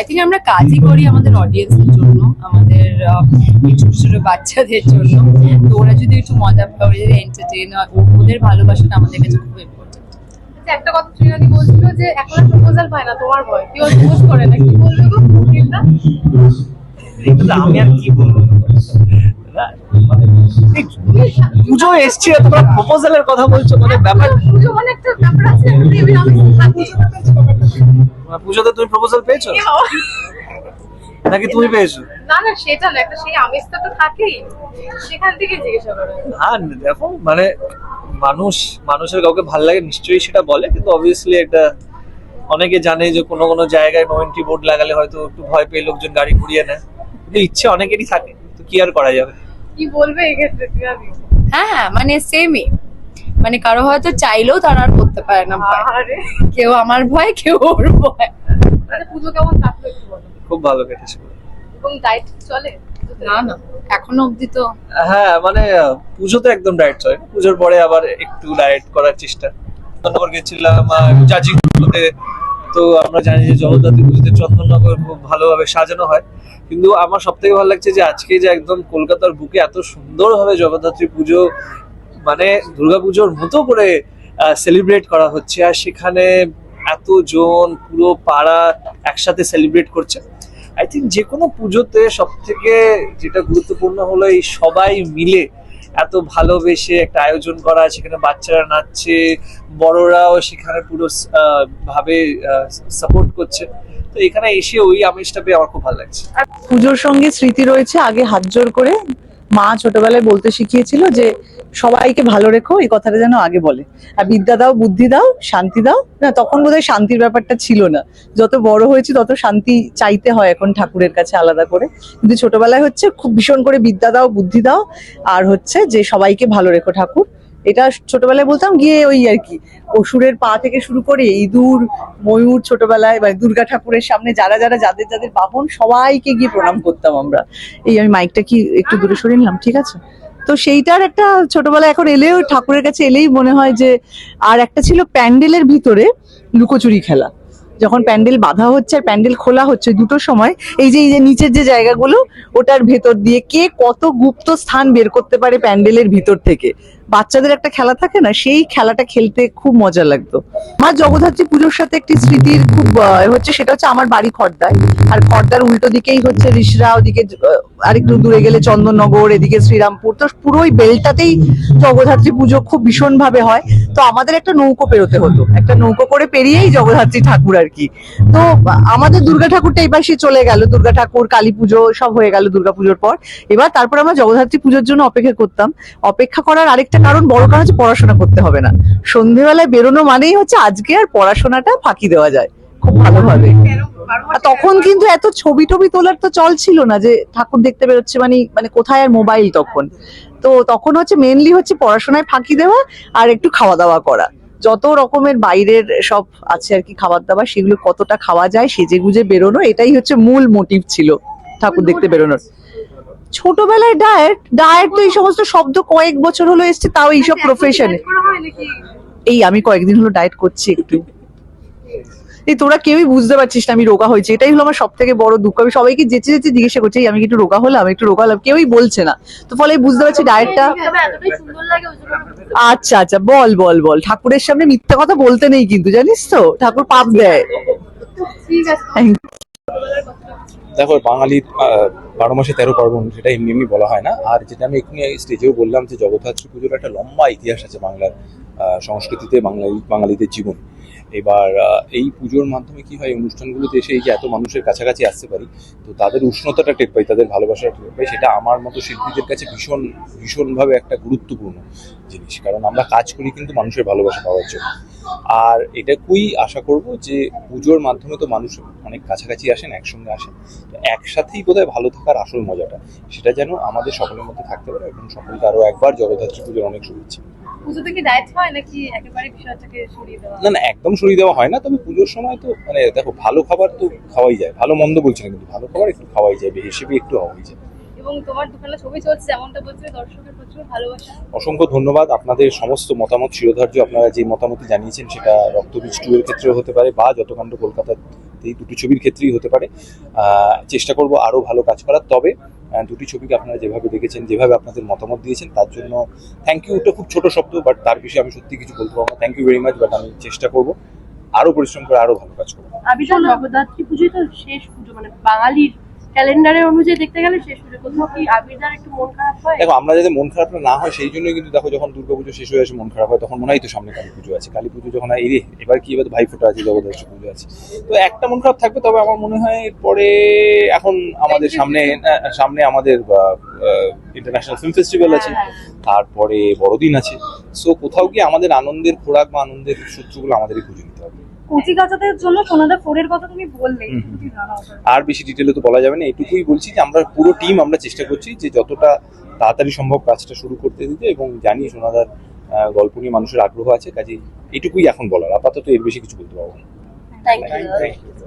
I think আমরা কাজই করি আমাদের অডিয়েন্সের জন্য আমাদের ছোট ছোট বাচ্চাদের জন্য। তো ওরা যদি একটু মজা পায় ওরা যদি এন্টারটেইন হয় ও- ওদের ভালোবাসাটা আমাদের কাছে খুব ইম্পর্টেন্ট আচ্ছা, একটা কথা শ্রীনাদি বলছিল যে এখন প্রপোজাল পায় না তোমার ভয় কেউ প্রপোজ করে না। কি বলবে গো আমি আর কি বলব? পুজো এসছি তোমরা প্রপোজালের কথা বলছো মানে ব্যাপার পুজো মানে ব্যাপার আছে। মানে পুজোতে তুমি প্রপোজাল পেয়েছ? নাকি তুমি পেয়েছ? না না সেটা না একটা সেই আমেজটা তো থাকেই। সেখান থেকে জিজ্ঞাসা করে। হ্যাঁ দেখো মানে মানুষ মানুষের কাউকে ভালো লাগে নিশ্চয়ই সেটা বলে কিন্তু অবভিয়াসলি একটা অনেকে জানে যে কোনো কোনো জায়গায় মোমেন্টি বোর্ড লাগালে হয়তো একটু ভয় পেয়ে লোকজন গাড়ি ঘুরিয়ে নেয়। কিন্তু ইচ্ছে অনেকেরই থাকে। কি আর করা যাবে। কি বলবে এক্ষেত্রে শ্রীনাদি হ্যাঁ মানে সেমই মানে কারও হয়তো চাইলেও তারা আর করতে পারে না আরে কেউ আমার ভয় কেউ ওর ভয়। আচ্ছা পুজো কেমন কাটলো খুব ভালো কেটেছে। এবং ডায়েট চলে? না না এখনও অবধি তো। হ্যাঁ মানে আহ, পুজোতে একদম ডায়েট চলে। পুজোর পরে আবার একটু ডায়েট করার চেষ্টা। চন্দননগর গেছিলাম চাচিং পুজোতে তো আমরা জানি যে জগদ্ধাত্রী পুজোতে চন্দননগর খুব ভালোভাবে সাজানো হয়। কিন্তু আমার সব থেকে ভালো লাগছে যে আজকে যে একদম কলকাতার বুকে এত সুন্দরভাবে জগদ্ধাত্রী পুজো মানে দুর্গাপুজোর মতো করে সেলিব্রেট করা হচ্ছে। আর সেখানে এতজন পুরো পাড়া একসাথে সেলিব্রেট করছে। আই থিঙ্ক যে কোনো পুজোতে সব থেকে যেটা গুরুত্বপূর্ণ হলো এই সবাই মিলে এত ভালোবেসে একটা আয়োজন করা, সেখানে বাচ্চারা নাচছে, বড়রাও সেখানে পুরো ভাবে সাপোর্ট করছে। তো এখানে এসে ওই আমেজটা পেয়ে আমার খুব ভালো লাগছে। পুজোর সঙ্গে স্মৃতি রয়েছে, আগে হাত জোর করে মা ছোটবেলায় বলতে শিখিয়েছিল যে সবাইকে ভালো রেখো, এই কথাটা যেন আগে বলে। আর বিদ্যা দাও, বুদ্ধি দাও, শান্তি দাও। না, তখন বোধহয় শান্তির ব্যাপারটা ছিল না। যত বড় হয়েছি তত শান্তি চাইতে হয় এখন ঠাকুরের কাছে আলাদা করে। কিন্তু ছোটবেলায় হচ্ছে খুব ভীষণ করে বিদ্যা দাও, বুদ্ধি দাও, আর হচ্ছে যে সবাইকে ভালো রেখো ঠাকুর। এটা ছোটবেলায় বলতাম, গিয়ে ওই আর কি, অসুরের পা থেকে শুরু করে ইঁদুর, ময়ূর ছোটবেলায় মানে দুর্গা ঠাকুরের সামনে যারা যারা, যাদের যাদের বাহন, সবাইকে গিয়ে প্রণাম করতাম আমরা। এই আমি মাইকটা কি একটু দূরে সরে নিলাম, ঠিক আছে? তো সেইটার একটা ছোটবেলায় এখন এলেও ঠাকুরের কাছে এলেই মনে হয় যে, আর একটা ছিল প্যান্ডেলের ভিতরে লুকোচুরি খেলা। যখন প্যান্ডেল বাঁধা হচ্ছে আর প্যান্ডেল খোলা হচ্ছে দুটো সময়, এই যে এই যে নিচের যে জায়গাগুলো, ওটার ভেতর দিয়ে কে কত গুপ্ত স্থান বের করতে পারে প্যান্ডেলের ভিতর থেকে। বাচ্চাদের একটা খেলা থাকে না, সেই খেলাটা খেলতে খুব মজা লাগতো। আমার জগদ্ধাত্রী পুজোর সাথে একটি স্মৃতির খুব হচ্ছে সেটা হচ্ছে আমার বাড়ি খড়দায় আর খড়দার উল্টো দিকেই হচ্ছে রিসরা ওদিকে আরেকটু দূরে গেলে চন্দননগর, এদিকে শ্রীরামপুর। তো পুরো ওই বেলটাতেই জগদ্ধাত্রী পুজো খুব ভীষণ ভাবে হয়। তো আমাদের একটা নৌকো পেরোতে হতো। একটা নৌকো করে পেরিয়েই জগদ্ধাত্রী ঠাকুর আর কি। তো আমাদের দুর্গা ঠাকুরটা এই পাশে চলে গেল। দুর্গা ঠাকুর, কালী পুজো সব হয়ে গেল দুর্গা পুজোর পর। এবার তারপর আমরা জগদ্ধাত্রী পুজোর জন্য অপেক্ষা করতাম। অপেক্ষা করার আরেকটা কারণ বড় কারণ হচ্ছে পড়াশোনা করতে হবে না। সন্ধেবেলায় বেরোনো মানেই হচ্ছে আজকে আর পড়াশোনাটা ফাঁকি দেওয়া যায়। খুব ভালোভাবে তখন কিন্তু এত ছবি টবি তোলার তো চল ছিল না যে ঠাকুর দেখতে বেরোচ্ছে মানে মানে কোথায় আর মোবাইল তখন। তো তখন হচ্ছে মেনলি হচ্ছে পড়াশোনায় ফাঁকি দেওয়া আর একটু খাওয়া দাওয়া করা। যত রকমের বাইরের সব আছে আর কি খাবার দাবার সেগুলো কতটা খাওয়া যায় সেজে গুজে বেরোনো, এটাই হচ্ছে মূল মোটিভ ছিল ঠাকুর দেখতে বেরোনোর। ছোটবেলায় ডায়েট ডায়েট তো এই সমস্ত শব্দ কয়েক বছর হলো এসছে তাও এইসব এখন প্রফেশনে এই আমি কয়েকদিন হলো ডায়েট করছি একটু। এই তোরা কেউই বুঝতে পারছিস না আমি রোগা হয়েছি এটাই হলো আমার সব থেকে বড় দুঃখ। আমি সবাইকে যেচে যেচে জিজ্ঞাসা করছি আমি একটু রোগা হলাম? একটু রোগা হলাম? কেউই বলছে না। তো ফলে বুঝতে পারছি ডায়েটটা আচ্ছা আচ্ছা বল বল বল। ঠাকুরের সামনে মিথ্যা কথা বলতে নেই কিন্তু জানিস তো? ঠাকুর পাপ দেয়। ঠিক আছে। দেখো বাঙালির বারো মাসে তেরো পার্বণ, সেটা এমনি এমনি বলা হয় না। আর যেটা আমি এখানে স্টেজেও বললাম যে, জগদ্ধাত্রী পুজোর একটা লম্বা ইতিহাস আছে বাংলার সংস্কৃতিতে, বাঙালি, বাঙালিদের জীবন। এবার এই পুজোর মাধ্যমে কি হয় অনুষ্ঠানগুলোতে এসে এই যে এত মানুষের কাছাকাছি আসতে পারি, তো তাদের উষ্ণতাটা টের পাই, তাদের ভালোবাসাটা টের পাই, সেটা আমার মতো শিল্পীদের কাছে ভীষণ, ভীষণভাবে একটা গুরুত্বপূর্ণ জিনিস। কারণ আমরা কাজ করি কিন্তু মানুষের ভালোবাসা পাওয়ার জন্য। আর এটাকুই আশা করব যে পুজোর মাধ্যমে তো মানুষ অনেক কাছাকাছি আসেন একসঙ্গে আসেন। তো একসাথেই বোধহয় ভালো থাকার আসল মজাটা। সেটা যেন আমাদের সকলের মধ্যে থাকতে পারে এবং সকলকে আরও একবার জগদ্ধাত্রী পুজোর অনেক শুভেচ্ছা। পুজোতে কি ডায়েট হয় নাকি একেবারে বিষয়টাকে সরিয়ে দেওয়া না না একদম সরিয়ে দেওয়া হয় না তবে পুজোর সময় তো মানে দেখো ভালো খাবার তো খাওয়াই যায়। ভালো মন্দ বলছি না কিন্তু ভালো খাবার একটু খাওয়াই যায় হিসেবে একটু হওয়াই যায়। এবং তোমার দোকানে ছবি চলছে যেমনটা বলছে দর্শকের প্রচুর ভালোবাসা। অসংখ্য ধন্যবাদ। আপনাদের সমস্ত মতামত শিরোধার্য আপনারা যে মতামত জানিয়েছেন সেটা রক্তবীজ টু এর ক্ষেত্রেও হতে পারে বা যতকাণ্ড কলকাতা মধ্যেই দুটো ছবির ক্ষেত্রেই হতে পারে। চেষ্টা করব আরও ভালো কাজ করার। তবে দুটি ছবিকে আপনারা যেভাবে দেখেছেন যেভাবে আপনাদের মতামত দিয়েছেন তার জন্য থ্যাংক ইউ ওটা খুব ছোট শব্দ বাট তার বিষয়ে আমি সত্যি কিছু বলতে পারব না। Thank you very much but আমি চেষ্টা করব আরও পরিশ্রম করে আরও ভালো কাজ করব। আবিদা জগদ্ধাত্রী পুজোই তো শেষ পুজো মানে বাঙালির ক্যালেন্ডারের অনুযায়ী দেখতে গেলে শেষ পুজো কোথাও কি আবিদার একটু মন খারাপ হয়? দেখো আমরা যাতে মন খারাপটা না হয় সেই জন্যই কিন্তু দেখো যখন দুর্গাপুজো শেষ হয়ে আসে মন খারাপ হয় তখন মনে হয় তো সামনে কালী পুজো আছে। কালী পুজো যখন হয়, এই রে এবার কি এবার ভাই ফোটা আছে জগদ্ধাত্রী পুজো আছে। তো একটা মন খারাপ থাকবে তবে আমার মনে হয় পরে এখন আমাদের সামনে সামনে আমাদের ইন্টারন্যাশনাল ফিল্ম ফেস্টিভ্যাল আছে তারপরে বড়দিন আছে। সো কোথাও গিয়ে আমাদের আনন্দের খোরাক বা আনন্দের সূত্রগুলো আমাদেরই খুঁজে নিতে হবে। কচি কাচাদের জন্য সোনাদা ফোরের কথা তুমি বললে আর বেশি ডিটেলে তো বলা যাবে না এটুকুই বলছি যে আমরা পুরো টিম আমরা চেষ্টা করছি যে যতটা তাড়াতাড়ি সম্ভব কাজটা শুরু করতে দিতে এবং জানি সোনাদার গল্প নিয়ে মানুষের আগ্রহ আছে কাজে এটুকুই এখন বলার আপাতত এর বেশি কিছু বলতে পারব না। Thank you Thank you.